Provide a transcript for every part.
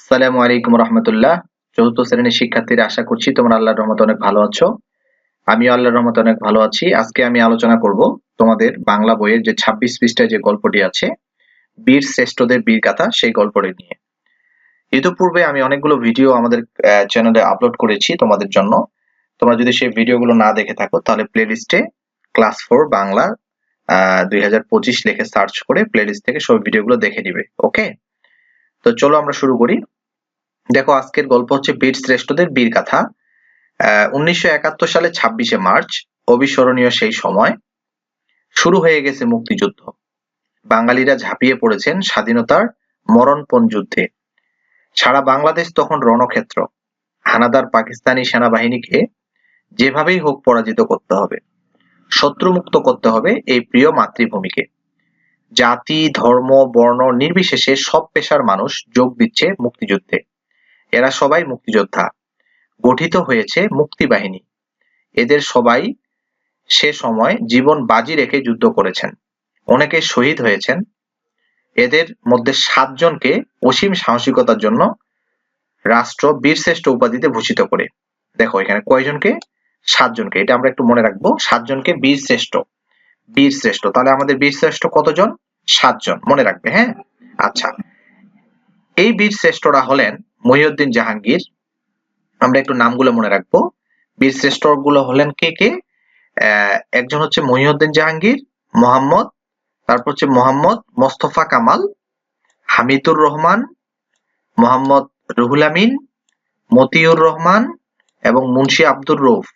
আসসালামু আলাইকুম রহমতুল্লাহ। চতুর্থ শ্রেণির শিক্ষার্থীরা, আশা করছি তোমরা আল্লাহর রহমতে অনেক ভালো আছো। আমি আল্লাহর রহমতে অনেক ভালো আছি। আজকে আমি আলোচনা করব তোমাদের বাংলা বইয়ের যে ছাব্বিশ পৃষ্ঠায় যে গল্পটি আছে, বীর শ্রেষ্ঠদের বীর গাথা, সেই গল্পটি নিয়ে। ইতিপূর্বে আমি অনেকগুলো ভিডিও আমাদের চ্যানেলে আপলোড করেছি তোমাদের জন্য। তোমরা যদি সেই ভিডিওগুলো না দেখে থাকো, তাহলে প্লেলিস্টে ক্লাস ফোর বাংলা দুই লিখে সার্চ করে প্লেলিস্ট থেকে সব ভিডিওগুলো দেখে নিবে, ওকে? তো চলো আমরা শুরু করি। দেখো, আজকের গল্প হচ্ছে বীর শ্রেষ্ঠদের বীর গাথা। উনিশশো একাত্তর সালে ছাব্বিশে মার্চ, অবিস্মরণীয় সেই সময়, শুরু হয়ে গেছে মুক্তিযুদ্ধ। বাঙালিরা ঝাঁপিয়ে পড়েছেন স্বাধীনতার মরণপণ যুদ্ধে। সারা বাংলাদেশ তখন রণক্ষেত্র। হানাদার পাকিস্তানি সেনাবাহিনীকে যেভাবেই হোক পরাজিত করতে হবে, শত্রুমুক্ত করতে হবে এই প্রিয় মাতৃভূমিকে। জাতি, ধর্ম, বর্ণ নির্বিশেষে সব পেশার মানুষ যোগ দিচ্ছে মুক্তিযুদ্ধে। এরা সবাই মুক্তিযোদ্ধা। গঠিত হয়েছে মুক্তি বাহিনী। এদের সবাই সে সময় জীবন বাজি রেখে যুদ্ধ করেছেন। অনেকে শহীদ হয়েছেন। এদের মধ্যে সাতজনকে অসীম সাহসিকতার জন্য রাষ্ট্র বীরশ্রেষ্ঠ উপাধিতে ভূষিত করে। দেখো, এখানে কয়জনকে? সাতজনকে। এটা আমরা একটু মনে রাখব। সাতজনকে বীর শ্রেষ্ঠ বীর শ্রেষ্ঠ তাহলে আমাদের বীর শ্রেষ্ঠ কতজন? সাতজন, মনে রাখবে হ্যাঁ? আচ্ছা। এই বীর শ্রেষ্ঠরা হলেন মহিউদ্দিন জাহাঙ্গীর। আমরা একটু নামগুলো মনে রাখব। বীর শ্রেষ্ঠগুলো হলেন কে কে? একজন হচ্ছে মহিউদ্দিন জাহাঙ্গীর, মোহাম্মদ। তারপর হচ্ছে মোহাম্মদ মোস্তফা কামাল, হামিদুর রহমান, মোহাম্মদ রুহুল আমিন, মতিউর রহমান এবং মুন্সি আব্দুর রৌফ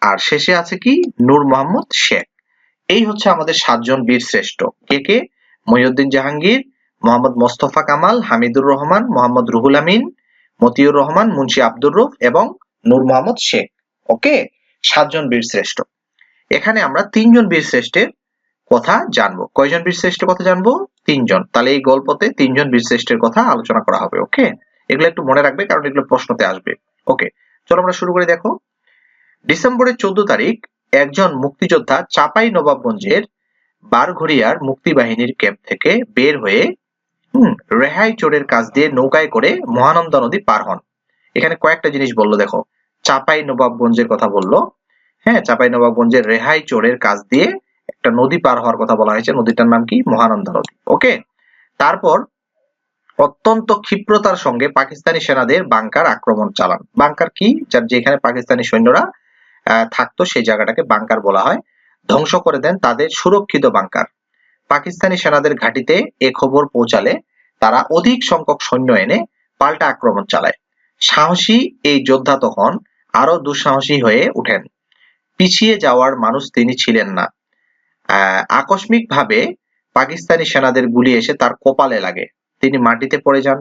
আর শেষে আছে কি? নূর মোহাম্মদ শেখ। এই হচ্ছে আমাদের সাতজন বীর শ্রেষ্ঠ। কে কে? মহিউদ্দিন জাহাঙ্গীর, মোহাম্মদ মোস্তফা কামাল, হামিদুর রহমান, মোহাম্মদ রুহুল আমিন, মতিউর রহমান, মুন্সি আব্দুর রুফ এবং নূর মোহাম্মদ শেখ। ওকে? সাতজন বীর শ্রেষ্ঠ। এখানে আমরা তিনজন বীর শ্রেষ্ঠের কথা জানব। কয়জন বীর শ্রেষ্ঠের কথা জানব? তিনজন। তাহলে এই গল্পতে তিনজন বীর শ্রেষ্ঠের কথা আলোচনা করা হবে, ওকে? এগুলো একটু মনে রাখবে কারণ এগুলো প্রশ্নতে আসবে। ওকে, চলো আমরা শুরু করে, দেখো। ডিসেম্বরের চোদ্দ তারিখ একজন মুক্তিযোদ্ধা চাপাই নবাবগঞ্জের বারঘড়িয়ার মুক্তিবাহিনীর ক্যাম্প থেকে বের হয়ে, হম, রেহাই চোরের কাজ দিয়ে নৌকায় করে মহানন্দা নদী পার হন। এখানে কয়েকটা জিনিস বলল, দেখো। চাপাই নবাবগঞ্জের কথা বলল। হ্যাঁ চাপাই নবাবগঞ্জের রেহাই চোরের কাজ দিয়ে একটা নদী পার হওয়ার কথা বলা হয়েছে। নদীটার নাম কি? মহানন্দা নদী। ওকে? তারপর অত্যন্ত ক্ষিপ্রতার সঙ্গে পাকিস্তানি সেনাদের বাংকার আক্রমণ চালান। বাংকার কি? যার যেখানে পাকিস্তানি সৈন্যরা থাকতো সেই জায়গাটাকে বাংকার বলা হয়। ধ্বংস করে দেন তাদের সুরক্ষিত বাংকার পাকিস্তানি সেনাদের ঘাঁটিতে এ খবর পৌঁছালে তারা অধিক সংখ্যক সৈন্য এনে পাল্টা আক্রমণ চালায়। সাহসী এই যোদ্ধা তখন আরও দুঃসাহসী হয়ে উঠেন পিছিয়ে যাওয়ার মানুষ তিনি ছিলেন না। আকস্মিক ভাবে পাকিস্তানি সেনাদের গুলি এসে তার কপালে লাগে। তিনি মাটিতে পড়ে যান।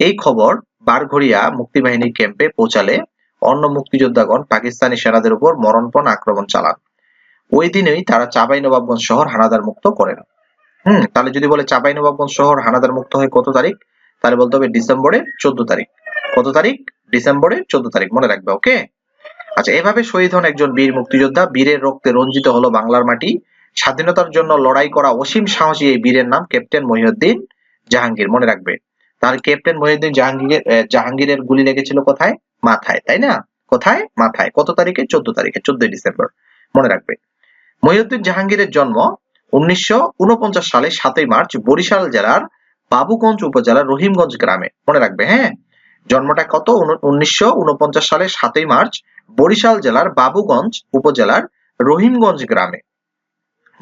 এই খবর বারঘড়িয়া মুক্তিবাহিনীর ক্যাম্পে পৌঁছালে অন্য মুক্তিযোদ্ধাগণ পাকিস্তানি সেনাদের উপর মরণপণ আক্রমণ চালান। ওই দিনেই তারা চাবাই নবাবগঞ্জ শহর হানাদার মুক্ত করেন। হুম, তাহলে যদি বলে চাবাই নবাবগঞ্জ শহর হানাদার মুক্ত হয় কত তারিখ? তাহলে বলতে হবে ডিসেম্বরের চোদ্দ তারিখ। কত তারিখ? ডিসেম্বরের চোদ্দ তারিখ। মনে রাখবে, ওকে? আচ্ছা এভাবে শহীদ হন একজন বীর মুক্তিযোদ্ধা। বীরের রক্তে রঞ্জিত হলো বাংলার মাটি। স্বাধীনতার জন্য লড়াই করা অসীম সাহসী এই বীরের নাম ক্যাপ্টেন মহিউদ্দিন জাহাঙ্গীর। মনে রাখবে তার ক্যাপ্টেন মহিউদ্দিন জাহাঙ্গীর জাহাঙ্গীরের গুলি লেগেছিল কোথায়? মাথায়, তাই না? কোথায়? মাথায়। কত তারিখে? চোদ্দ তারিখে, চোদ্দই ডিসেম্বর। মনে রাখবে। মহিউদ্দিন জাহাঙ্গীরের জন্ম উনিশশো সালে সাতই মার্চ বরিশাল জেলার বাবুগঞ্জ উপজেলার রহিমগঞ্জ গ্রামে। মনে রাখবে হ্যাঁ? জন্মটা কত? উনিশশো সালে সাতই মার্চ বরিশাল জেলার বাবুগঞ্জ উপজেলার রহিমগঞ্জ গ্রামে।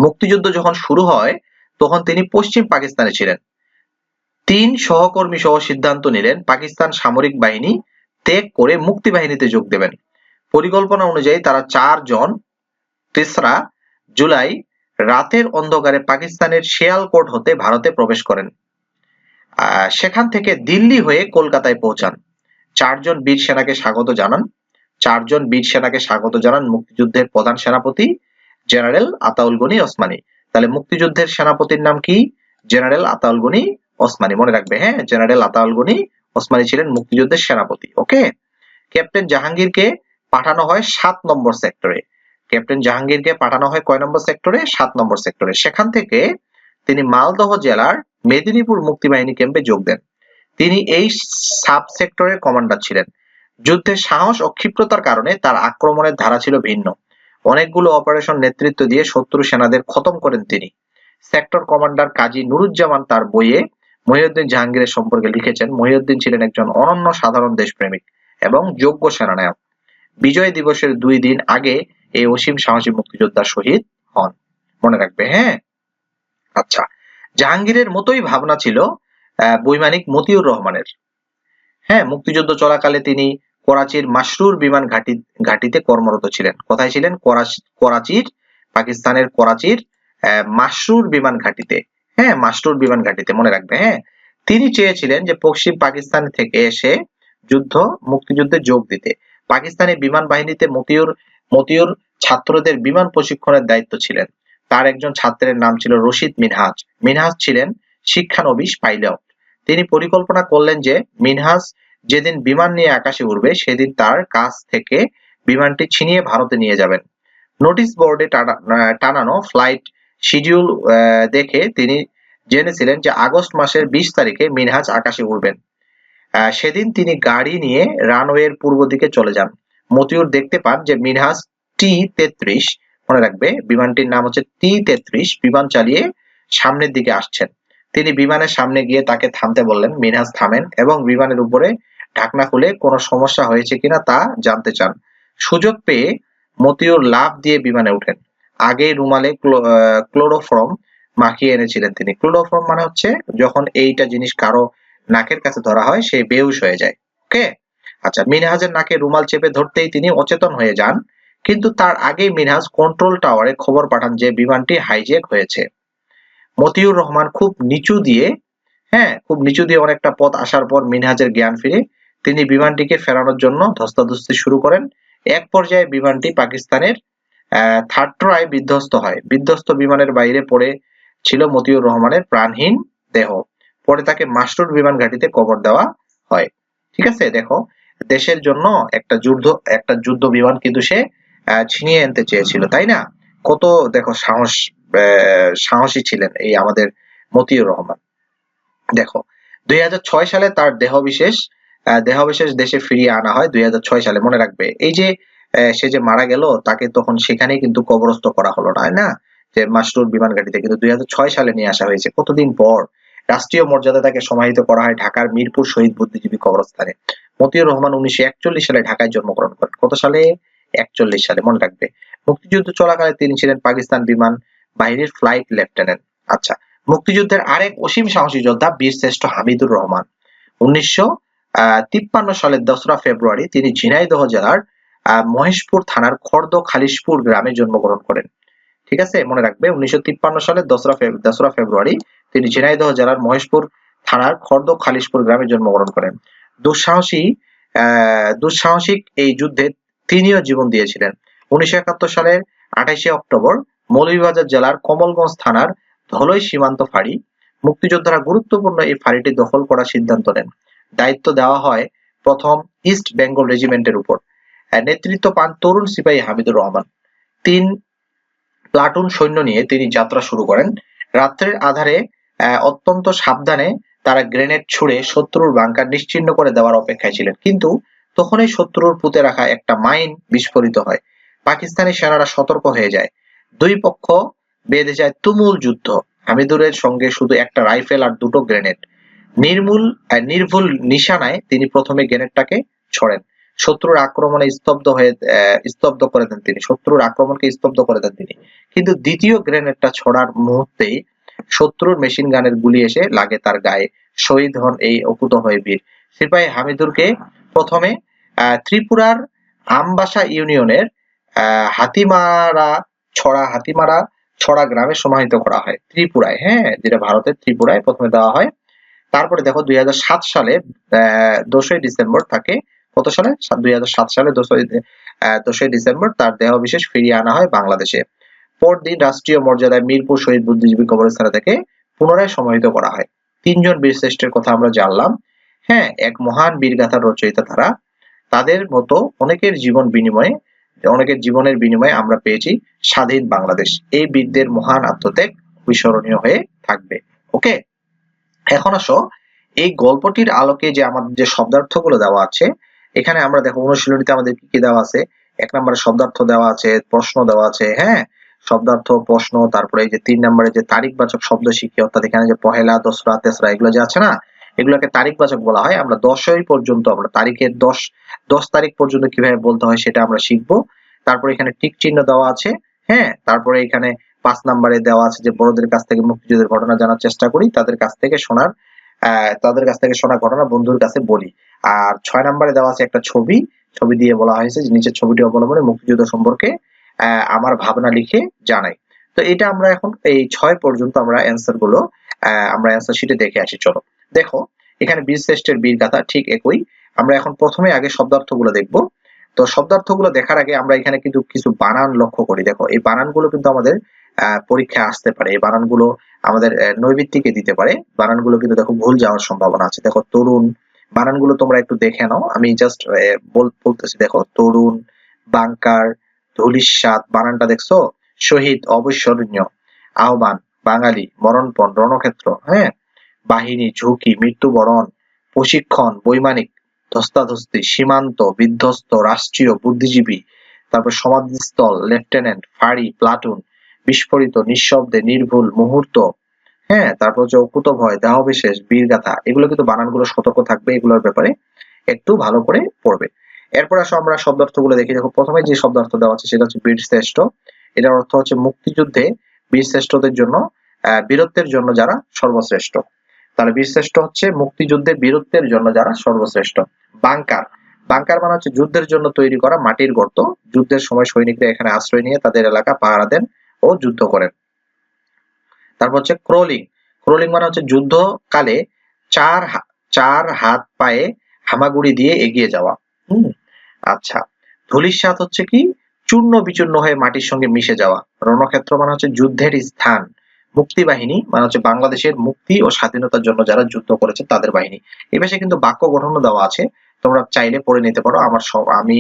মুক্তিযুদ্ধ যখন শুরু হয়, তখন তিনি পশ্চিম পাকিস্তানে ছিলেন। তিন সহকর্মী সহ সিদ্ধান্ত নিলেন পাকিস্তান সামরিক বাহিনী ত্যাগ করে মুক্তি বাহিনীতে যোগ দেবেন। পরিকল্পনা অনুযায়ী তারা চারজন তেসরা, জুলাই, রাতের অন্ধকারে পাকিস্তানের শিয়ালকোট হতে ভারতে প্রবেশ করেন। সেখান থেকে দিল্লি হয়ে কলকাতায় পৌঁছান। চারজন বীর সেনাকে স্বাগত জানান। চারজন বীর সেনাকে স্বাগত জানান মুক্তিযুদ্ধের প্রধান সেনাপতি, জেনারেল আতাউল গনি ওসমানী। তাহলে মুক্তিযুদ্ধের সেনাপতির নাম কি? জেনারেল আতাউল গনি ওসমানী। মনে রাখবে হ্যাঁ জেনারেল আতাউল গনি ওসমানী ছিলেন মুক্তিযুদ্ধের সেনাপতি, ওকে? ক্যাপ্টেন জাহাঙ্গীরকে পাঠানো হয় সাত নম্বর সেক্টরে। ক্যাপ্টেন জাহাঙ্গীরকে পাঠানো হয় কয় নম্বর সেক্টরে? সাত নম্বর সেক্টরে। সেখান থেকে তিনি মালদহ জেলার মেদিনীপুর মুক্তিবাহিনী ক্যাম্পে যোগ দেন। তিনি এই সাব সেক্টরের কমান্ডার ছিলেন। যুদ্ধের সাহস ও ক্ষিপ্রতার কারণে তার আক্রমণের ধারা ছিল ভিন্ন। অনেকগুলো অপারেশন নেতৃত্ব দিয়ে শত্রু সেনাদের খতম করেন তিনি। সেক্টর কমান্ডার কাজী নুরুজ্জামান তার বইয়ে মহিউদ্দিন জাহাঙ্গীরের সম্পর্কে লিখেছেন, মহিউদ্দিন ছিলেন একজন অনন্য সাধারণ দেশপ্রেমিক এবং যোগ্য সেনানায়ক। বিজয় দিবসের দুই দিন আগে এই অসীম সাহসী মুক্তিযোদ্ধা শহীদ হন। মনে রাখবে হ্যাঁ? আচ্ছা জাহাঙ্গীরের মতোই ভাবনা ছিল বৈমানিক মতিউর রহমানের। হ্যাঁ মুক্তিযুদ্ধ চলাকালে তিনি করাচির মাসরুর বিমান ঘাটি, ঘাঁটিতে কর্মরত ছিলেন। কোথায় ছিলেন? করাচির, পাকিস্তানের করাচির মাসরুর বিমান ঘাঁটিতে। হ্যাঁ মাসরুর বিমান ঘাঁটিতে, মনে রাখবে হ্যাঁ। তিনি চেয়েছিলেন যে পশ্চিম পাকিস্তান থেকে এসে যুদ্ধ, মুক্তিযুদ্ধে যোগ দিতে। পাকিস্তানি বিমান বাহিনীতে মতিউর মতিউর ছাত্রদের বিমান প্রশিক্ষণের দায়িত্ব ছিলেন। তার একজন ছাত্রের নাম ছিল রশিদ মিনহাজ। মিনহাজ ছিলেন শিক্ষানবিশ পাইলট। তিনি পরিকল্পনা করলেন যে মিনহাজ যেদিন বিমান নিয়ে আকাশে উড়বে, সেদিন তার কাছ থেকে বিমানটি ছিনিয়ে ভারতে নিয়ে যাবেন। নোটিশ বোর্ডে টানানো ফ্লাইট শিডিউল দেখে তিনি জেনেছিলেন যে আগস্ট মাসের বিশ তারিখে মিনহাজ আকাশে উড়বেন। সেদিন তিনি গাড়ি নিয়ে রানওয়ের পূর্ব দিকে চলে যান। মতিউর দেখতে পান যে মিনহাজ টি তেত্রিশ, মনে রাখবে, বিমানটির নাম হচ্ছে টি তেত্রিশ, বিমান চালিয়ে সামনের দিকে আসছেন। তিনি বিমানের সামনে গিয়ে তাকে থামতে বললেন, মিনহাজ, থামেন এবং বিমানের উপরে ঢাকনা খুলে কোনো সমস্যা হয়েছে কিনা তা জানতে চান। সুযোগ পেয়ে মতিউর লাভ দিয়ে বিমানে উঠেন। আগে রুমালে ক্লোরোফর্ম মাখিয়ে এনেছিলেন তিনি। ক্লোরোফর্ম মানে হচ্ছে যখন এইটা জিনিস কারও নাকের কাছে ধরা হয়, সে বেহুশ হয়ে যায়। ওকে? আচ্ছা মিনহাজের নাকে রুমাল চেপে ধরতেই তিনি অচেতন হয়ে যান। কিন্তু তার আগেই মিনহাজ কন্ট্রোল টাওয়ারে খবর পাঠান যে বিমানটি হাইজ্যাক হয়েছে। মতিউর রহমান খুব নিচু দিয়ে হ্যাঁ খুব নিচু দিয়ে অনেকটা পথ আসার পর মিনহাজের জ্ঞান ফিরে। তিনি বিমানটিকে ফেরানোর জন্য ধস্তাধস্তি শুরু করেন। এক পর্যায়ে বিমানটি পাকিস্তানের থাট্রায় বিধ্বস্ত হয়। বিধ্বস্ত বিমানের বাইরে পড়ে ছিল মতিউর রহমানের প্রাণহীন দেহ। পরে তাকে মাস্টুর বিমান ঘাটিতে কবর দেওয়া হয়। ঠিক আছে? দেখো, দেশের জন্য একটা যুদ্ধ একটা যুদ্ধ বিমান কিন্তু সে ছিনিয়ে আনতে চেয়েছিল, তাই না? কত, দেখো, সাহস সাহসী ছিলেন এই আমাদের মতিউর রহমান। দেখো, দুই হাজার ছয় সালে তার দেহবিশেষ দেহবিশেষ দেশে ফিরিয়ে আনা হয় দুই হাজার ছয় সালে। মনে রাখবে, এই যে সে যে মারা গেল, তাকে তখন সেখানে কিন্তু কবরস্থ করা হলো না না? যে মাসরুর বিমান ঘাটিতে কিন্তু দুই সালে নিয়ে আসা হয়েছে। কতদিন পর রাষ্ট্রীয় মর্যাদা তাকে সমাহিত করা হয় ঢাকার মিরপুর শহীদ বুদ্ধিজীবী কবরস্থানে। মতিউর রহমান উনিশশো একচল্লিশ সালে ঢাকায় জন্মগ্রহণ করেন। কত সালে? একচল্লিশ সালে, মনে রাখবে। মুক্তিযুদ্ধ চলাকালে তিনি ছিলেন পাকিস্তান বিমান বাহিনীর ফ্লাইট লেফটেন্যান্ট আচ্ছা মুক্তিযুদ্ধের আরেক অসীম সাহসী যোদ্ধা বীর শ্রেষ্ঠ হামিদুর রহমান। উনিশশো তিপ্পান্ন সালের দোসরা ফেব্রুয়ারি তিনি ঝিনাইদহ জেলার মহেশপুর থানার খর্দ খালিশপুর গ্রামে জন্মগ্রহণ করেন। ঠিক আছে? মনে রাখবে, উনিশশো সালের দোসরা দোসরা ফেব্রুয়ারি তিনি ঝিনাইদহ জেলার মহেশপুর থানার খর্দ খালিশপুর গ্রামে জন্মগ্রহণ করেন। দুঃসাহসী দুঃসাহসিক এই যুদ্ধে তিনিও জীবন দিয়েছিলেন। উনিশশো একাত্তর সালের আঠাশে অক্টোবর মৌলভীবাজার জেলার কমলগঞ্জ থানার ধলই সীমান্ত ফাঁড়ি মুক্তিযোদ্ধারা গুরুত্বপূর্ণ এই ফাঁড়িটি দখল করার সিদ্ধান্ত নেন। দায়িত্ব দেওয়া হয় প্রথম ইস্ট বেঙ্গল রেজিমেন্টের উপর। নেতৃত্ব পান তরুণ সিপাহী হামিদুর রহমান। তিন প্লাটুন সৈন্য নিয়ে তিনি যাত্রা শুরু করেন। রাত্রের আধারে অত্যন্ত সাবধানে তারা গ্রেনেড ছুড়ে শত্রুর বাংকার নিশ্চিন্ন করে দেওয়ার অপেক্ষায় ছিলেন। কিন্তু তখনই শত্রুর পুঁতে রাখা একটা মাইন বিস্ফোরিত হয়। পাকিস্তানি সেনারা সতর্ক হয়ে যায়। দুই পক্ষ বেঁধে যায় তুমুল যুদ্ধ। হামিদুরের সঙ্গে শুধু একটা রাইফেল আর দুটো গ্রেনেড। নির্মূল নির্ভুল নিশানায় তিনি প্রথমে গ্রেনেডটাকে ছড়েন। শত্রুর আক্রমণে স্তব্ধ হয়ে স্তব্ধ করে দেন তিনি। শত্রুর আক্রমণকে স্তব্ধ করে দেন তিনি। কিন্তু দ্বিতীয় গ্রেনেডটা ছড়ার মুহূর্তেই শত্রুর মেশিন গানের গুলি এসে লাগে তার গায়ে। শহীদ হন এই অকুত হয়ে বীর। সিপাহী হামিদুরকে প্রথমে ত্রিপুরার আমবাসা ইউনিয়নের হাতিমারা ছড়া হাতিমারা ছড়া গ্রামে সমাহিত করা হয়। ত্রিপুরায় হ্যাঁ যেটা ভারতের ত্রিপুরায় প্রথমে দেওয়া হয়। তারপরে দেখো দুই হাজার সাত সালে দোষই ডিসেম্বর তাকে কত সালে? দুই সালে দোষই দোষই ডিসেম্বর তার দেহ বিশেষ ফিরিয়ে আনা হয় বাংলাদেশে। পরদিন রাষ্ট্রীয় মর্যাদায় মিরপুর শহীদ বুদ্ধিজীবী কবরস্থানে থেকে পুনরায় সমাহিত করা হয়। তিনজন বীর শ্রেষ্ঠের কথা আমরা জানলাম। হ্যাঁ এক মহান বীরগাথার রচয়িতা তারা। তাদের মতো অনেকের জীবন বিনিময়ে, অনেকের জীবনের বিনিময়ে আমরা পেয়েছি স্বাধীন বাংলাদেশ। এই বীরদের মহান আত্মত্যাগ বিস্মরণীয় হয়ে থাকবে। ওকে? এখন আসো, এই গল্পটির আলোকে যে আমাদের যে শব্দার্থগুলো দেওয়া আছে এখানে আমরা দেখো অনুশীলনীতে আমাদের কি কি দেওয়া আছে? এক নম্বরে শব্দার্থ দেওয়া আছে, প্রশ্ন দেওয়া আছে হ্যাঁ? শব্দার্থ, প্রশ্ন, তারপরে এই যে তিন নম্বরে যে তারিখবাচক শব্দ শিখি, অর্থাৎ এখানে যে পহেলা, দোসরা, তেসরা, এগুলো যে আছে না? এগুলোকে তারিখবাচক বলা হয়। আমরা দশই পর্যন্ত, আমরা তারিখের দশ দশ তারিখ পর্যন্ত কীভাবে বলতে হয় সেটা আমরা শিখব। তারপরে এখানে টিক চিহ্ন দেওয়া আছে হ্যাঁ? তারপরে এখানে পাঁচ নম্বরে দেওয়া আছে যে বড়দের কাছ থেকে মুক্তিযুদ্ধের ঘটনা জানার চেষ্টা করি, তাদের কাছ থেকে শোনার তাদের কাছ থেকে শোনা ঘটনা বন্ধুর কাছে বলি। আর ছয় নম্বরে দেওয়া আছে একটা ছবি। ছবি দিয়ে বলা হয়েছে যে নিচের ছবিটি অবলম্বনে মুক্তিযুদ্ধ সম্পর্কে আমার ভাবনা লিখে জানাই। তো এটা আমরা এখন এই ছয় পর্যন্ত আমরা অ্যান্সারগুলো আমরা অ্যান্সার শিটে দেখে আসি। চলো, দেখো, এখানে বীর শ্রেষ্ঠের বীর গাথা ঠিক একই। আমরা এখন প্রথমে আগে শব্দার্থগুলো দেখব। তো শব্দার্থগুলো দেখার আগে আমরা এখানে কিন্তু কিছু বানান লক্ষ্য করি। দেখো, এই বানানগুলো কিন্তু আমাদের পরীক্ষায় আসতে পারে। এই বানানগুলো আমাদের নৈবিত্তিকে দিতে পারে। বানানগুলো কিন্তু দেখো ভুল যাওয়ার সম্ভাবনা আছে। দেখো, তরুণ, বানানগুলো তোমরা একটু দেখে নাও। আমি জাস্ট বলতেছি, দেখো, তরুণ, বাংকার ধুলিস্বাদ বানানটা দেখছ? শহীদ, অবিস্মরণীয়, আহ্বান, বাঙালি, মরণপণ, রণক্ষেত্র হ্যাঁ? বাহিনী, ঝুঁকি, মৃত্যুবরণ, প্রশিক্ষণ, বৈমানিক ধস্তাধস্তি সীমান্ত, বিধ্বস্ত, রাষ্ট্রীয়, বুদ্ধিজীবী, তারপর সমাধিস্থল, লেফটেন্যান্ট, ফাঁড়ি, প্লাটুন, বিস্ফোরিত, নিঃশব্দে, নির্ভুল, মুহূর্ত হ্যাঁ তারপর হচ্ছে অকুত ভয় দেহবিশেষ, বীরগাথা, এগুলো কিন্তু বানানগুলো সতর্ক থাকবে এগুলোর ব্যাপারে একটু ভালো করে পড়বে। এরপর আসো আমরা শব্দার্থগুলো দেখি। দেখো, প্রথমে যে শব্দার্থ দেওয়া আছে সেটা হচ্ছে বীর শ্রেষ্ঠ। এটার অর্থ হচ্ছে মুক্তিযুদ্ধে বীর শ্রেষ্ঠদের জন্য বীরত্বের জন্য যারা সর্বশ্রেষ্ঠ। তাহলে বীরশ্রেষ্ঠ হচ্ছে মুক্তিযুদ্ধে বীরত্বের জন্য যারা সর্বশ্রেষ্ঠ। বাংকার। বাংকার মানে হচ্ছে যুদ্ধের জন্য তৈরি করা মাটির গর্ত। যুদ্ধের সময় সৈনিকরা এখানে আশ্রয় নিয়ে তাদের এলাকা পাহারা দেন ও যুদ্ধ করেন। তারপর হচ্ছে ক্রোলিং। ক্রোলিং মানে হচ্ছে যুদ্ধকালে চার চার হাত পায়ে হামাগুড়ি দিয়ে এগিয়ে যাওয়া। হুম? আচ্ছা। ধুলিস্বাদ হচ্ছে কি? চূর্ণ বিচূর্ণ হয়ে মাটির সঙ্গে মিশে যাওয়া। রণক্ষেত্র মানে হচ্ছে যুদ্ধের স্থান। মুক্তি বাহিনী মানে হচ্ছে বাংলাদেশের মুক্তি ও স্বাধীনতার জন্য যারা যুদ্ধ করেছে তাদের বাহিনী। পাশে কিন্তু বাক্য গঠনও দেওয়া আছে। তোমরা চাইলে পড়ে নিতে পারো। আমার আমি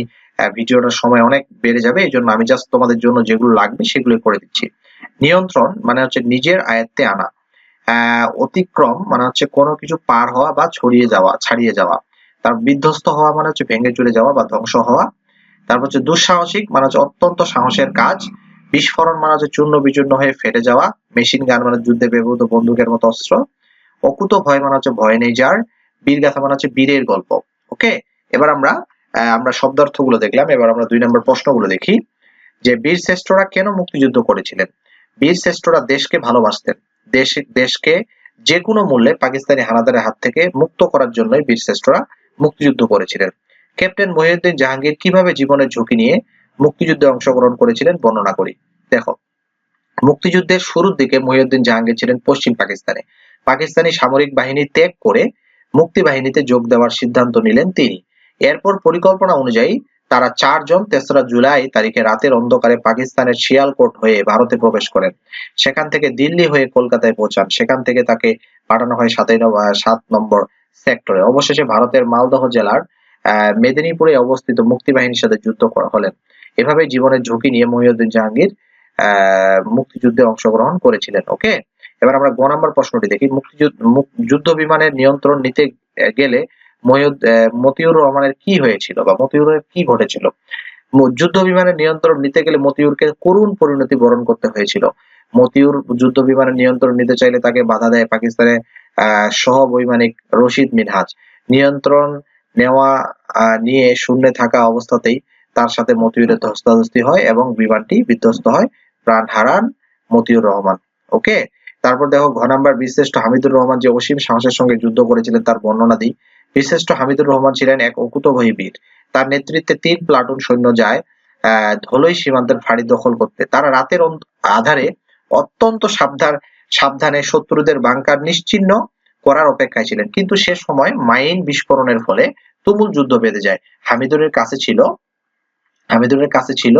ভিডিওটার সময় অনেক বেড়ে যাবে এই জন্য আমি জাস্ট তোমাদের জন্য যেগুলো লাগবে সেগুলো করে দিচ্ছি। নিয়ন্ত্রণ মানে হচ্ছে নিজের আয়ত্তে আনা। অতিক্রম মানে হচ্ছে কোনো কিছু পার হওয়া বা ছড়িয়ে যাওয়া, ছাড়িয়ে যাওয়া। তার বিধ্বস্ত হওয়া মানে হচ্ছে ভেঙে চলে যাওয়া বা ধ্বংস হওয়া। তারপর হচ্ছে দুঃসাহসিক মানে হচ্ছে অত্যন্ত সাহসের কাজ। বিস্ফোরণ মানে হচ্ছে চূর্ণ বিচূর্ণ হয়ে ফেটে যাওয়া মেশিন গান মানে যুদ্ধে ব্যবহৃত বন্দুকের মতো অস্ত্র। অকুত ভয় মানে হচ্ছে ভয় নেই যার, বীর গাথা মানে হচ্ছে বীরের গল্প ওকে এবার আমরা আমরা শব্দার্থগুলো দেখলাম, এবার আমরা দুই নম্বর প্রশ্নগুলো দেখি। যে বীর শ্রেষ্ঠরা কেন মুক্তিযুদ্ধ করেছিলেন? বীর শ্রেষ্ঠরা দেশকে ভালোবাসতেন। দেশ, দেশকে যে কোনো মূল্যে পাকিস্তানি হানাদারের হাত থেকে মুক্ত করার জন্যই বীর শ্রেষ্ঠরা মুক্তিযুদ্ধ করেছিলেন। ক্যাপ্টেন মহিউদ্দিন জাহাঙ্গীর কীভাবে জীবনের ঝুঁকি নিয়ে মুক্তিযুদ্ধে অংশগ্রহণ করেছিলেন বর্ণনা করি। দেখো, মুক্তিযুদ্ধের শুরুর দিকে মহিউদ্দিন জাহাঙ্গীর ছিলেন পশ্চিম পাকিস্তানে। পাকিস্তানি সামরিক বাহিনী ত্যাগ করে মুক্তি বাহিনীতে যোগ দেওয়ার সিদ্ধান্ত নিলেন তিনি। এরপর পরিকল্পনা অনুযায়ী তারা চারজন তেসরা জুলাই তারিখে রাতের অন্ধকারে পাকিস্তানের শিয়ালকোট হয়ে ভারতে প্রবেশ করেন। সেখান থেকে দিল্লি হয়ে কলকাতায় পৌঁছান। সেখান থেকে তাকে পাঠানো হয় সাতাই সাত নম্বর সেক্টরে। অবশেষে ভারতের মালদহ জেলার মেদিনীপুরে অবস্থিত মুক্তি বাহিনীর সাথে যুদ্ধ হলেন। এভাবে জীবনের ঝুঁকি নিয়ে মহিউদ্দিন জাহাঙ্গীর মুক্তিযুদ্ধে অংশগ্রহণ করেছিলেন ওকে এবার আমরা গ নম্বর প্রশ্নটি দেখি। মুক্তিযুদ্ধ যুদ্ধ বিমানের নিয়ন্ত্রণ নিতে গেলে মতিউর রহমানের কি হয়েছিল বা মতিউরের কি ঘটেছিল? যুদ্ধ বিমানের নিয়ন্ত্রণ নিতে গেলে মতিউরকে করুণ পরিণতি বরণ করতে হয়েছিল। মতিউর যুদ্ধ বিমানের নিয়ন্ত্রণ নিতে চাইলে তাকে বাধা দেয় পাকিস্তানের সহ বৈমানিক রশিদ মিনহাজ। নিয়ন্ত্রণ নেওয়া নিয়ে শূন্যে থাকা অবস্থাতেই তার সাথে মতিউরের ধস্তাধস্তি হয় এবং বিমানটি বিধ্বস্ত হয় প্রাণ হারান মতিউর রহমান। ওকে? তারপর দেখো, ঘ নাম্বার বিশিষ্ট হামিদুর রহমান যে অসীম সাহসের সঙ্গে যুদ্ধ করেছিলেন তার বর্ণনা দিই বিশিষ্ট হামিদুর রহমান ছিলেন এক অকুতভয়ী বীর। তার নেতৃত্বে তিন প্লাটুন সৈন্য যায় ধলই সীমান্তের ফাঁড়ি দখল করতে। তারা রাতের আধারে অত্যন্ত সাবধান, সাবধানে শত্রুদের বাংকার নিশ্চিন্ন করার অপেক্ষায় ছিলেন। কিন্তু সে সময় মাইন বিস্ফোরণের ফলে তুমুল যুদ্ধ বেঁধে যায়। হামিদুরের কাছে ছিল হামিদুরের কাছে ছিল।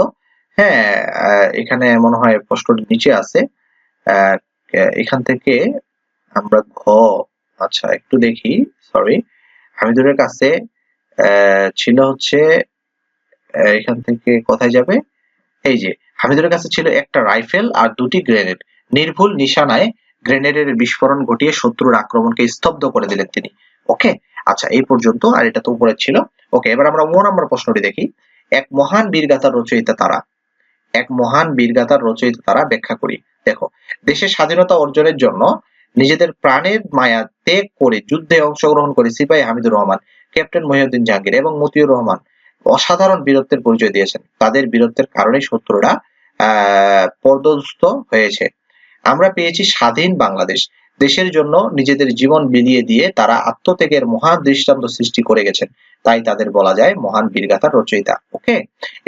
হ্যাঁ এখানে মনে হয় প্রশ্নটি নিচে আছে। এখান থেকে আমরা ঘ আচ্ছা একটু দেখি সরি হামিদুরের কাছে ছিল হচ্ছে এখান থেকে কোথায় যাবে? এই যে হামিদুরের কাছে ছিল একটা রাইফেল আর দুটি গ্রেনেড। নির্ভুল নিশানায় গ্রেনেডের বিস্ফোরণ ঘটিয়ে শত্রুর আক্রমণকে স্তব্ধ করে দিলেন তিনি। ওকে? আচ্ছা এই পর্যন্ত, আর এটা তো উপরে ছিল। ওকে, এবার আমরা ও নম্বর প্রশ্নটি দেখি। এক মহান বীরগাথার রচয়িতা তারা। এক মহান বীরগাথার রচয়িতা তারা ব্যাখ্যা করি। দেখো, দেশের স্বাধীনতা অর্জনের জন্য নিজেদের প্রাণের মায়া ত্যাগ করে যুদ্ধে অংশগ্রহণ করে সিপাহী হামিদুর রহমান, ক্যাপ্টেন মহিউদ্দিন জাহাঙ্গীর এবং মতিউর রহমান অসাধারণ বীরত্বের পরিচয় দিয়েছেন। তাদের বীরত্বের কারণে শত্রুরা, আহ পর্যদস্ত হয়েছে। আমরা পেয়েছি স্বাধীন বাংলাদেশ। দেশের জন্য নিজেদের জীবন বিলিয়ে দিয়ে তারা আত্মত্যাগের মহান দৃষ্টান্ত সৃষ্টি করে গেছেন। তাই তাদের বলা যায় মহান বীরগাথার রচয়িতা। ওকে?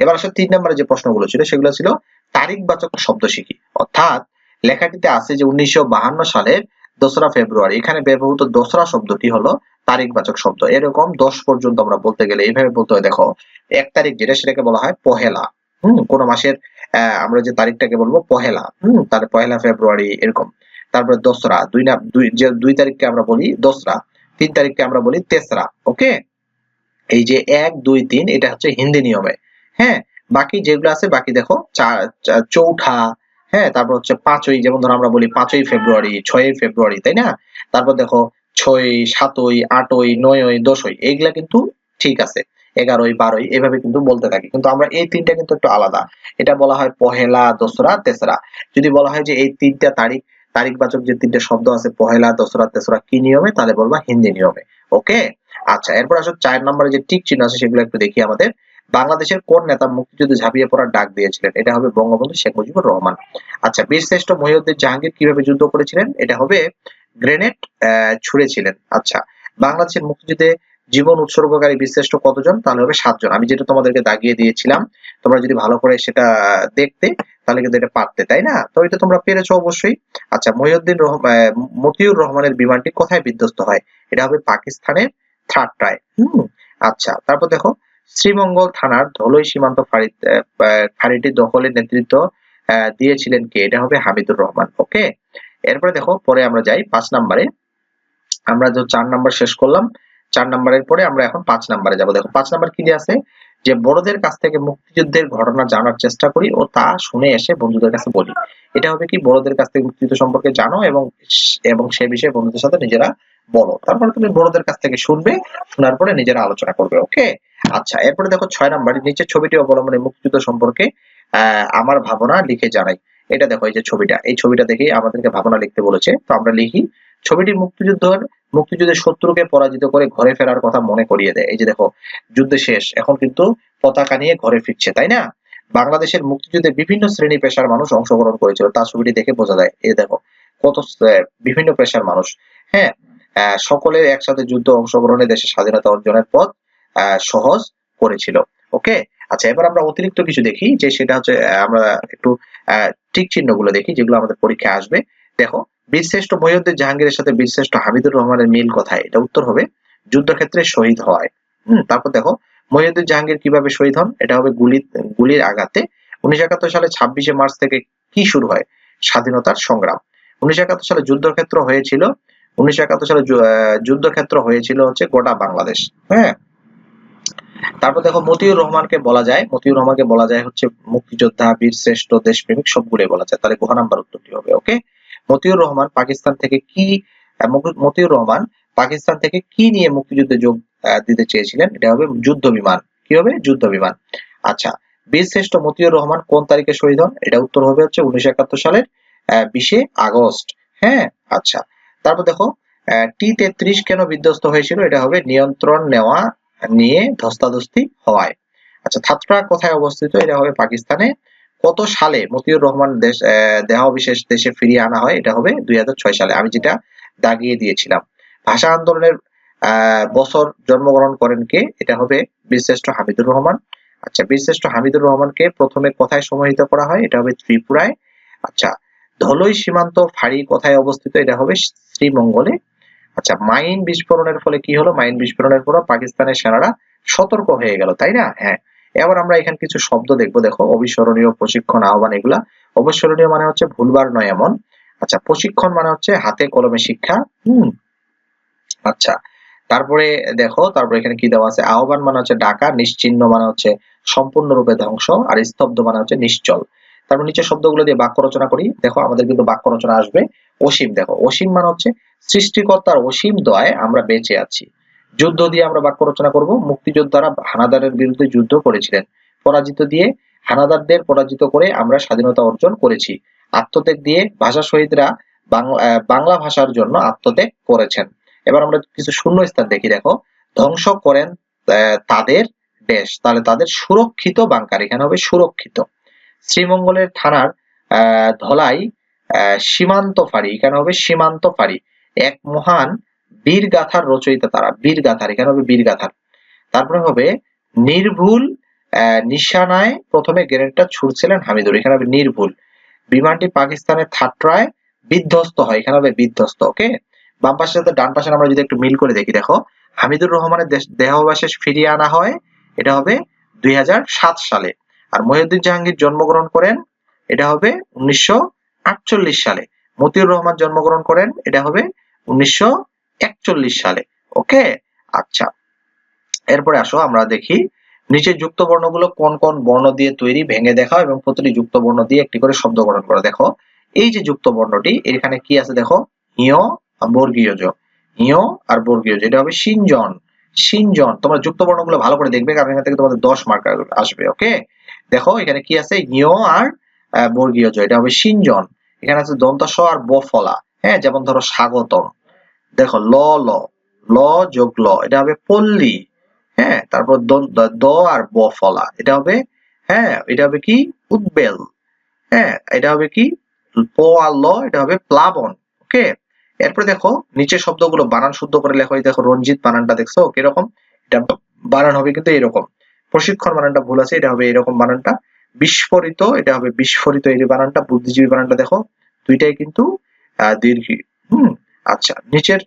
এবার আসলে তিন নম্বরে যে প্রশ্নগুলো ছিল, সেগুলো ছিল তারিখবাচক শব্দ শিখি অর্থাৎ লেখাটিতে আছে যে উনিশশো সালের দোসরা ফেব্রুয়ারি। এখানে ব্যবহৃত দোসরা শব্দটি হলো তারিখবাচক শব্দ। এরকম দশ পর্যন্ত আমরা বলতে গেলে এইভাবে বলতে হয়, দেখো, এক তারিখ যেটা সেটাকে বলা হয় পহেলা। হম? কোন মাসের আমরা যে তারিখটাকে বলব পহেলা। হম? তার পহেলা ফেব্রুয়ারি এরকম। তারপরে দোসরা, দুই না, দুই, যে দুই তারিখকে আমরা বলি দোসরা, তিন তারিখকে আমরা বলি তেসরা, ওকে? এই যে এক, দুই, তিন, এটা হচ্ছে হিন্দি নিয়মে হ্যাঁ? বাকি যেগুলো আছে, বাকি দেখো চৌঠা হ্যাঁ? তারপর হচ্ছে পাঁচই, যেমন ধরো আমরা বলি পাঁচই ফেব্রুয়ারি, ছয়ই ফেব্রুয়ারি, তাই না? তারপর দেখো ছয়, সাতই, আটই, নয়ই, দশই, এইগুলা কিন্তু ঠিক আছে, এগারোই, বারোই, এভাবে কিন্তু বলতে থাকি। কিন্তু আমরা এই তিনটা কিন্তু একটু আলাদা, এটা বলা হয় পহেলা, দোসরা, তেসরা। যদি বলা হয় যে এই তিনটা তারিখ তারিখবাচক যে তিনটে শব্দ আছে, পহেলা, দোসরা, তেসরা কি নিয়মে? তাহলে বলবা হিন্দি নিয়মে। ওকে? আচ্ছা এরপর আসলে চার নম্বরে যে টিক চিহ্ন আছে, সেগুলো একটু দেখি আমাদের। বাংলাদেশের কোন নেতা মুক্তিযুদ্ধে ঝাঁপিয়ে পড়ার ডাক দিয়েছিলেন? এটা হবে বঙ্গবন্ধু শেখ মুজিবুর রহমান। আচ্ছা বীরশ্রেষ্ঠ মহিউদ্দিন জাহাঙ্গীর কীভাবে যুদ্ধ করেছিলেন? এটা হবে গ্রেনেড ছুঁড়েছিলেন। আচ্ছা বাংলাদেশের মুক্তিযুদ্ধে জীবন উৎসর্গকারী বীরশ্রেষ্ঠ কতজন? তাহলে হবে সাতজন। আমি যেটা তোমাদেরকে দাগিয়ে দিয়েছিলাম, তোমরা যদি ভালো করে সেটা দেখতে, তাহলে কিন্তু এটা পারতে, তাই না? তো এটা তোমরা পেরেছ অবশ্যই। আচ্ছা মহিউদ্দিন মতিউর রহমানের বিমানটি কোথায় বিধ্বস্ত হয়? এটা হবে পাকিস্তানের থাট্টায় হুম আচ্ছা তারপর দেখো, শ্রীমঙ্গল থানার ধলই সীমান্ত ফাঁড়ি ফাঁড়িটি দখলের নেতৃত্ব দিয়েছিলেন কে? এটা হবে হামিদুর রহমান ওকে এরপরে দেখো, পরে আমরা যাই, পাঁচ নাম্বারে। আমরা যে চার নাম্বার শেষ করলাম। চার নাম্বারের পরে আমরা এখন পাঁচ নাম্বারে যাব। দেখো, পাঁচ নাম্বার কি আছে? যে বড়দের কাছ থেকে মুক্তিযুদ্ধের ঘটনা জানার চেষ্টা করি ও তা শুনে এসে বন্ধুদের কাছে বলি। এটা হবে কি, বড়দের কাছ থেকে মুক্তিযুদ্ধ সম্পর্কে জানো এবং এবং সে বিষয়ে বন্ধুদের সাথে নিজেরা বলো। তারপরে তুমি বড়দের কাছ থেকে শুনবে, শোনার পরে নিজেরা আলোচনা করবে, ওকে? আচ্ছা এরপরে দেখো ছয় নাম্বার নিচে ছবিটি অবলম্বনে মুক্তিযুদ্ধ সম্পর্কে আমার ভাবনা লিখে জানাই। এটা দেখো, এই যে ছবিটা, এই ছবিটা দেখে আমাদেরকে ভাবনা লিখতে বলেছে। তো আমরা লিখি ছবিটি মুক্তিযুদ্ধের মুক্তিযুদ্ধের শত্রুকে পরাজিত করে ঘরে ফেরার কথা মনে করিয়ে দেয়। এই যে দেখো, যুদ্ধ শেষ, এখন কিন্তু পতাকা নিয়ে ঘরে ফিরছে, তাই না? বাংলাদেশের মুক্তিযুদ্ধে বিভিন্ন শ্রেণি পেশার মানুষ অংশগ্রহণ করেছিল তার ছবিটি দেখে বোঝা যায়। এই দেখো, কত বিভিন্ন পেশার মানুষ। হ্যাঁ সকলের একসাথে যুদ্ধ অংশগ্রহণে দেশের স্বাধীনতা অর্জনের পথ সহজ করেছিল। ওকে? আচ্ছা এবার আমরা অতিরিক্ত কিছু দেখি, যে সেটা হচ্ছে আমরা একটু টিক চিহ্নগুলো দেখি, যেগুলো আমাদের পরীক্ষায় আসবে। দেখো বীরশ্রেষ্ঠ মহিউদ্দিন জাহাঙ্গীরের সাথে বীরশ্রেষ্ঠ হামিদুর রহমানের মিল কথায়? এটা উত্তর হবে যুদ্ধক্ষেত্রে শহীদ হয়। হম, তারপর দেখো, মহিউদ্দিন জাহাঙ্গীর কীভাবে শহীদ হন? এটা হবে গুলি গুলির আঘাতে। উনিশশো একাত্তর সালে ছাব্বিশে মার্চ থেকে কি শুরু হয়? স্বাধীনতার সংগ্রাম। উনিশশো একাত্তর সালে যুদ্ধক্ষেত্র হয়েছিল। উনিশশো একাত্তর সালে যুদ্ধক্ষেত্র হয়েছিল হচ্ছে গোটা বাংলাদেশ। হ্যাঁ? তারপর দেখো, মতিউর রহমানকে বলা যায়, মতিউর রহমানকে বলা যায় হচ্ছে মুক্তিযোদ্ধা বীর শ্রেষ্ঠ দেশপ্রেমিক সবগুলোই বলা যায়। তাহলে কোন নাম্বার উত্তরটি হবে ওকে মতিউর রহমান পাকিস্তান থেকে কি মতিউর রহমান পাকিস্তান থেকে কি নিয়ে মুক্তিযুদ্ধে যোগ দিতে চেয়েছিলেন? এটা হবে যুদ্ধ বিমান। কি হবে? যুদ্ধ বিমান। আচ্ছা বীর শ্রেষ্ঠ মতিউর রহমান কোন তারিখে শহীদ হন? এটা উত্তর হবে হচ্ছে উনিশশো একাত্তর সালের বিশে আগস্ট। হ্যাঁ? আচ্ছা তারপর দেখো টি তেত্রিশ কেন বিধ্বস্ত হয়েছিল? এটা হবে নিয়ন্ত্রণ নেওয়া নিয়ে ধস্তাধস্তি হওয়ায়। আচ্ছা থাত্রা কোথায় অবস্থিত? এটা হবে পাকিস্তানে। কত সালে মতিউর রহমান দেশ দেহাবিশেষ দেশে ফিরিয়ে আনা হয়? এটা হবে দুই সালে। আমি যেটা দাগিয়ে দিয়েছিলাম। ভাষা আন্দোলনের বছর জন্মগ্রহণ করেন কে? এটা হবে বীরশ্রেষ্ঠ হামিদুর রহমান। আচ্ছা বীরশ্রেষ্ঠ হামিদুর রহমানকে প্রথমে কোথায় সমাহিত করা হয়? এটা হবে ত্রিপুরায়। আচ্ছা ধলই সীমান্ত ফাঁড়ি কোথায় অবস্থিত? এটা হবে শ্রীমঙ্গলে। আচ্ছা মাইন বিস্ফোরণের ফলে কি হলো? মাইন বিস্ফোরণের পর পাকিস্তানের সেনারা সতর্ক হয়ে গেল, তাই না? হ্যাঁ। এবার আমরা এখানে কিছু শব্দ দেখব। দেখো, অবিস্মরণীয় প্রশিক্ষণ আহ্বান এগুলা। অবিস্মরণীয় মানে হচ্ছে ভুলবার নয় এমন। আচ্ছা প্রশিক্ষণ মানে হচ্ছে হাতে কলমে শিক্ষা। হুম আচ্ছা তারপরে দেখো, তারপরে এখানে কি দেওয়া আছে? আহ্বান মানে হচ্ছে ডাকা, নিশ্চিহ্ন মানে হচ্ছে সম্পূর্ণরূপে ধ্বংস, আর স্তব্ধ মানে হচ্ছে নিশ্চল। তারপর নিচে শব্দগুলো দিয়ে বাক্য রচনা করি। দেখো, আমাদের কিন্তু বাক্য রচনা আসবে। অসীম, দেখো, অসীম মানে হচ্ছে সৃষ্টিকর্তার অসীম দয়ায় আমরা বেঁচে আছি। যুদ্ধ দিয়ে আমরা বাক্য রচনা করব। মুক্তিযোদ্ধারা হানাদারের বিরুদ্ধে যুদ্ধ করেছিলেন। পরাজিত দিয়ে হানাদারদের পরাজিত করে আমরা স্বাধীনতা অর্জন করেছি। আত্মত্যাগ দিয়ে ভাষা শহীদরা বাংলা ভাষার জন্য আত্মত্যাগ করেছেন। এবার আমরা কিছু শূন্য স্থান দেখি, দেখো। ধ্বংস করেন তাদের দেশ। তাহলে তাদের সুরক্ষিত বাংকার, এখানে হবে সুরক্ষিত। শ্রীমঙ্গলের থানার ধলাই সীমান্ত ফাঁড়ি, এখানে হবে সীমান্ত ফাঁড়ি। এক মহান বীর গাথার রচয়িতা তারা, বীর গাথার, এখানে হবে বীর গাথার। তারপরে হবে নির্ভুল নিশানায় প্রথমে গ্রেনেডটা ছুড়ছিলেন হামিদুর এখানে হবে নির্ভুল। বিমানটি পাকিস্তানের থাট্রায় বিধ্বস্ত হয়, এখানে হবে বিধ্বস্ত, ওকে? বাম পাশের সাথে ডান পাশে আমরা যদি একটু মিল করে দেখি, দেখো। হামিদুর রহমানের দেহাবশেষ ফিরিয়ে আনা হয়, এটা হবে দুই হাজার সাত সালে। আর মহিউদ্দিন জাহাঙ্গীর জন্মগ্রহণ করেন, এটা হবে উনিশশো আটচল্লিশ সালে। মতিউর রহমান জন্মগ্রহণ করেন, এটা হবে উনিশশো সালে ওকে আচ্ছা এরপরে আসো, আমরা দেখি, নিচে যুক্ত বর্ণগুলো কোন কোন বর্ণ দিয়ে তৈরি, ভেঙে দেখাও এবং প্রতিটি যুক্ত বর্ণ দিয়ে একটি করে শব্দ গঠন করো। দেখো, এই যে যুক্ত বর্ণটি এখানে কি আছে দেখো? ইয় বর্গীয় জ। ইয় আর বর্গীয় এটা হবে সিনজন সিনজন তোমরা যুক্ত বর্ণগুলো ভালো করে দেখবে, কারণ এখান থেকে তোমাদের দশ মার্ক আসবে ওকে দেখো, এখানে কি আছে? ইয় আর বর্গীয় জ, এটা হবে সিনজন এখানে আছে দন্ত স আর বফলা হ্যাঁ? যেমন ধরো স্বাগতম। দেখো, ল ল। ল যোগ ল, এটা হবে পল্লী। হ্যাঁ তারপর দ আর ব ফলা। এটা হবে হ্যাঁ এটা হবে কি? উদ্বেল হ্যাঁ এটা হবে কি? প আর ল, এটা হবে প্লাবন। ওকে? এরপরে দেখো, নিচের শব্দগুলো বানান শুদ্ধ করে লেখো। দেখো, রঞ্জিত বানানটা দেখছ, কীরকম? এটা বানান হবে কিন্তু এরকম। প্রশিক্ষণ বানানটা ভুল আছে, এটা হবে এরকম বানানটা। বিস্ফোরিত, এটা হবে বিস্ফোরিত এই বানানটা, বুদ্ধিজীবী বানানটা দেখো। দুইটাই কিন্তু দীর্ঘ হুম আচ্ছা নিচের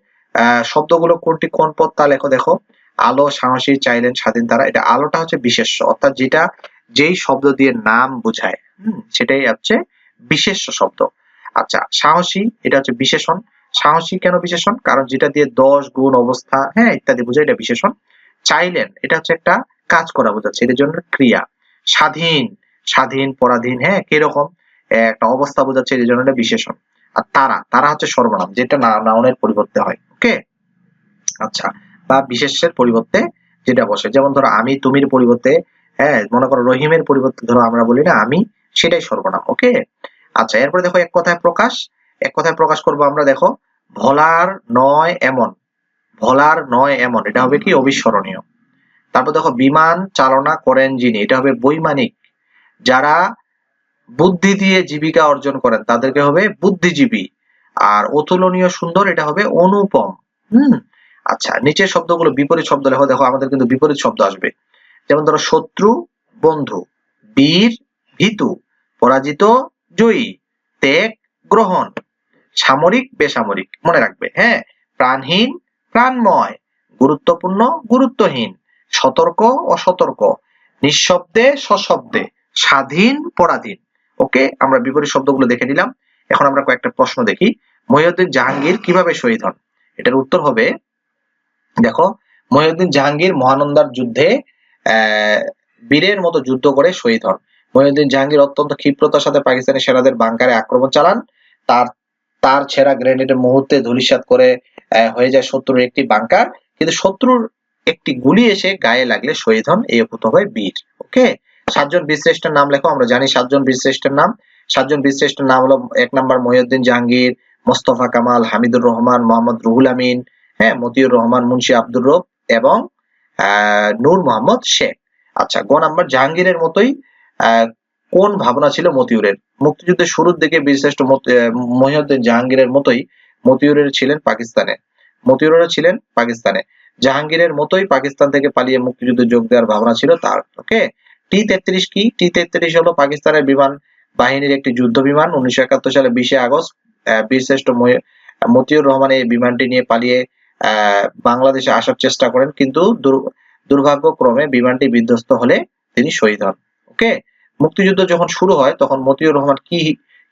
শব্দগুলো কোনটি, কোন পদ তা লেখো, দেখো। আলো, সাহসী, চাইলেন, স্বাধীন তারা, এটা আলোটা হচ্ছে বিশেষ্য, অর্থাৎ যেটা, যেই শব্দ দিয়ে নাম বোঝায়, হুম, সেটাই হচ্ছে বিশেষ্য শব্দ। আচ্ছা সাহসী, এটা হচ্ছে বিশেষণ। সাহসী কেন বিশেষণ? কারণ যেটা দিয়ে দশ, গুণ, অবস্থা হ্যাঁ ইত্যাদি বোঝায়, এটা বিশেষণ। চাইলেন, এটা হচ্ছে একটা কাজ করা বোঝাচ্ছে এটার জন্য ক্রিয়া। স্বাধীন স্বাধীন, পরাধীন হ্যাঁ কীরকম? একটা অবস্থা বোঝাচ্ছে এর জন্য এটা বিশেষণ। আর তারা তারা হচ্ছে সর্বনাম, যেটা নাউনের পরিবর্তে হয় ওকে আচ্ছা বা বিশেষের পরিবর্তে যেটা বসে, যেমন ধরো আমি তুমির পরিবর্তে হ্যাঁ মনে করো রহিমের পরিবর্তে ধরো আমরা বলি না, আমি সেটাই সর্বনাম ওকে আচ্ছা এরপরে দেখো এক কথায় প্রকাশ, এক কথায় প্রকাশ করব আমরা, দেখো, ভলার নয় এমন, ভলার নয় এমন, এটা হবে কি? অবিস্মরণীয়। তারপর দেখো বিমান চালনা করেন যিনি, এটা হবে বৈমানিক, যারা বুদ্ধি দিয়ে জীবিকা অর্জন করেন, তাদেরকে হবে বুদ্ধিজীবী। আর অতুলনীয় সুন্দর এটা হবে অনুপম। হুম? আচ্ছা নিচের শব্দগুলো বিপরীত শব্দ লেখো দেখো আমাদের কিন্তু বিপরীত শব্দ আসবে। যেমন ধরো শত্রু, বন্ধু, বীর, ভীতু, পরাজিত, জয়ী, ত্যাগ, গ্রহণ, সামরিক, বেসামরিক, মনে রাখবে হ্যাঁ? প্রাণহীন, প্রাণময়, গুরুত্বপূর্ণ, গুরুত্বহীন, সতর্ক, অসতর্ক, নিঃশব্দে, সশব্দে, স্বাধীন, পরাধীন। ওকে, আমরা বিপরীত শব্দগুলো দেখে নিলাম। এখন আমরা কয়েকটা প্রশ্ন দেখি। মহিউদ্দিন জাহাঙ্গীর কীভাবে শহীদ হন? এটার উত্তর হবে, দেখো, মহিউদ্দিন জাহাঙ্গীর মহানন্দার যুদ্ধে বীরের মতো যুদ্ধ করে শহীদ হন। মহিউদ্দিন জাহাঙ্গীর অত্যন্ত ক্ষিপ্রতার সাথে পাকিস্তানি সেনাদের বাংকারে আক্রমণ চালান। তার তার ছেঁড়া গ্রেনেডের মুহূর্তে ধূলিসাৎ করে হয়ে যায় শত্রুর একটি বাংকার। কিন্তু শত্রুর একটি গুলি এসে গায়ে লাগলে শহীদ হন এই অকুত হয় বীর, ওকে? সাতজন বীরশ্রেষ্ঠের নাম লেখো, আমরা জানি সাতজন বীরশ্রেষ্ঠের নাম। সাতজন বীরশ্রেষ্ঠের নাম হলো এক নম্বর মহিউদ্দিন জাহাঙ্গীর, মোস্তফা কামাল, হামিদুর রহমান, মোহাম্মদ রুহুল আমিন হ্যাঁ মতিউর রহমান, মুন্সি আব্দুর রব এবং নূর মোহাম্মদ শেখ। আচ্ছা গ নাম্বার, জাহাঙ্গীরের মতোই কোন ভাবনা ছিল মতিউরের? মুক্তিযুদ্ধের শুরুর দিকে বীরশ্রেষ্ঠ মহিউদ্দিন জাহাঙ্গীরের মতোই মতিউরের ছিলেন পাকিস্তানে। মতিউরের ছিলেন পাকিস্তানে। জাহাঙ্গীরের মতোই পাকিস্তান থেকে পালিয়ে মুক্তিযুদ্ধে যোগ দেওয়ার ভাবনা ছিল তার ওকে টি তেত্রিশ কি? টি তেত্রিশ হলো পাকিস্তানের বিমান বাহিনীর একটি যুদ্ধ বিমান। উনিশশো একাত্তর সালে বিশে আগস্ট বীরশ্রেষ্ঠ মতিউর রহমান এই বিমানটি নিয়ে পালিয়ে বাংলাদেশে আসার চেষ্টা করেন। কিন্তু দুর্ভাগ্যক্রমে বিমানটি বিধ্বস্ত হলে তিনি শহীদ হন। ওকে? মুক্তিযুদ্ধ যখন শুরু হয়, তখন মতিউর রহমান কি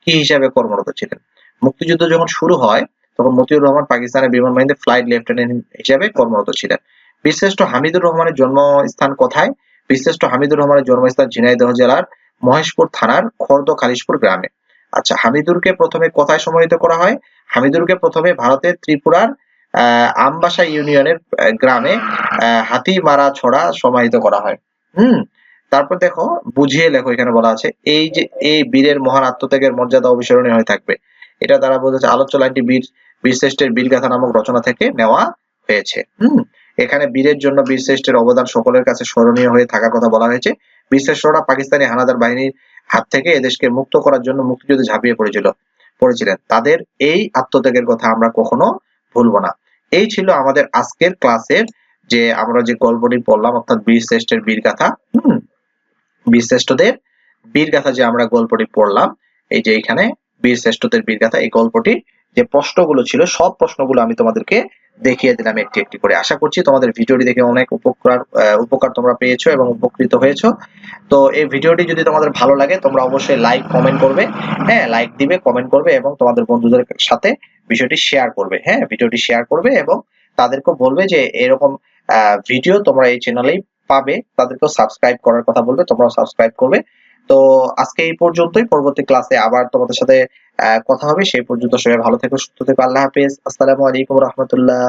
কি হিসাবে কর্মরত ছিলেন? মুক্তিযুদ্ধ যখন শুরু হয়, তখন মতিউর রহমান পাকিস্তানের বিমান বাহিনীতে ফ্লাইট লেফটেন্যান্ট হিসেবে কর্মরত ছিলেন। বীরশ্রেষ্ঠ হামিদুর রহমানের জন্মস্থান কোথায়? বীরশ্রেষ্ঠ হামিদুর রহমানের জন্মস্থান ঝিনাইদহ জেলার মহেশপুর থানার খর্দ খালিশপুর গ্রামে। আচ্ছা হামিদুরকে প্রথমে কোথায় সমাহিত করা হয়? হামিদুরকে প্রথমে ভারতের ত্রিপুরার আমবাসা ইউনিয়নের গ্রামে আহ, হাতিমারা ছড়া সমাহিত করা হয়। হুম তারপর দেখো বুঝিয়ে লেখো এখানে বলা আছে এই যে এই বীরের মহান আত্মত্যাগের মর্যাদা অবিস্মরণীয় হয়ে থাকবে। এটা দ্বারা বোঝাচ্ছে আলোচ্য লাইনটি বীর বীরশ্রেষ্ঠের বীরগাথা নামক রচনা থেকে নেওয়া হয়েছে। হুম এখানে বীরের জন্য বীরশ্রেষ্ঠের অবদান সকলের কাছে স্মরণীয় হয়ে থাকার কথা বলা হয়েছে। বীরশ্রেষ্ঠরা পাকিস্তানি হানাদার বাহিনীর হাত থেকে এদেশকে মুক্ত করার জন্য মুক্তিযুদ্ধে ঝাঁপিয়ে পড়েছিল, পড়েছিলেন। তাদের এই আত্মত্যাগের কথা আমরা কখনো ভুলবো না। এই ছিল আমাদের আজকের ক্লাসের যে আমরা যে গল্পটি পড়লাম, অর্থাৎ বীরশ্রেষ্ঠের বীরগাথা হুম, বীরশ্রেষ্ঠদের বীরগাথা যে আমরা গল্পটি পড়লাম, এই যে এখানে বীরশ্রেষ্ঠদের বীরগাথা এই গল্পটি যে প্রশ্নগুলো ছিল, সব প্রশ্নগুলো আমি তোমাদেরকে দেখিয়ে দিলাম একটি একটি করে। আশা করছি তোমাদের ভিডিওটি দেখে অনেক উপকার উপকার তোমরা পেয়েছ এবং উপকৃত হয়েছো। তো এই ভিডিওটি যদি তোমাদের ভালো লাগে, তোমরা অবশ্যই লাইক কমেন্ট করবে। হ্যাঁ লাইক দিবে কমেন্ট করবে এবং তোমাদের বন্ধুদের সাথে বিষয়টি শেয়ার করবে। হ্যাঁ ভিডিওটি শেয়ার করবে এবং তাদেরকেও বলবে যে এরকম ভিডিও তোমরা এই চ্যানেলেই পাবে। তাদেরকেও সাবস্ক্রাইব করার কথা বলবে, তোমরাও সাবস্ক্রাইব করবে। তো আজকে এই পর্যন্তই। পরবর্তী ক্লাসে আবার তোমাদের সাথে কথা হবে। সেই পর্যন্ত সবাই ভালো থেকো, সুস্থ থেকো। আল্লাহ হাফেজ। আসসালামু আলাইকুম রহমতুল্লাহ।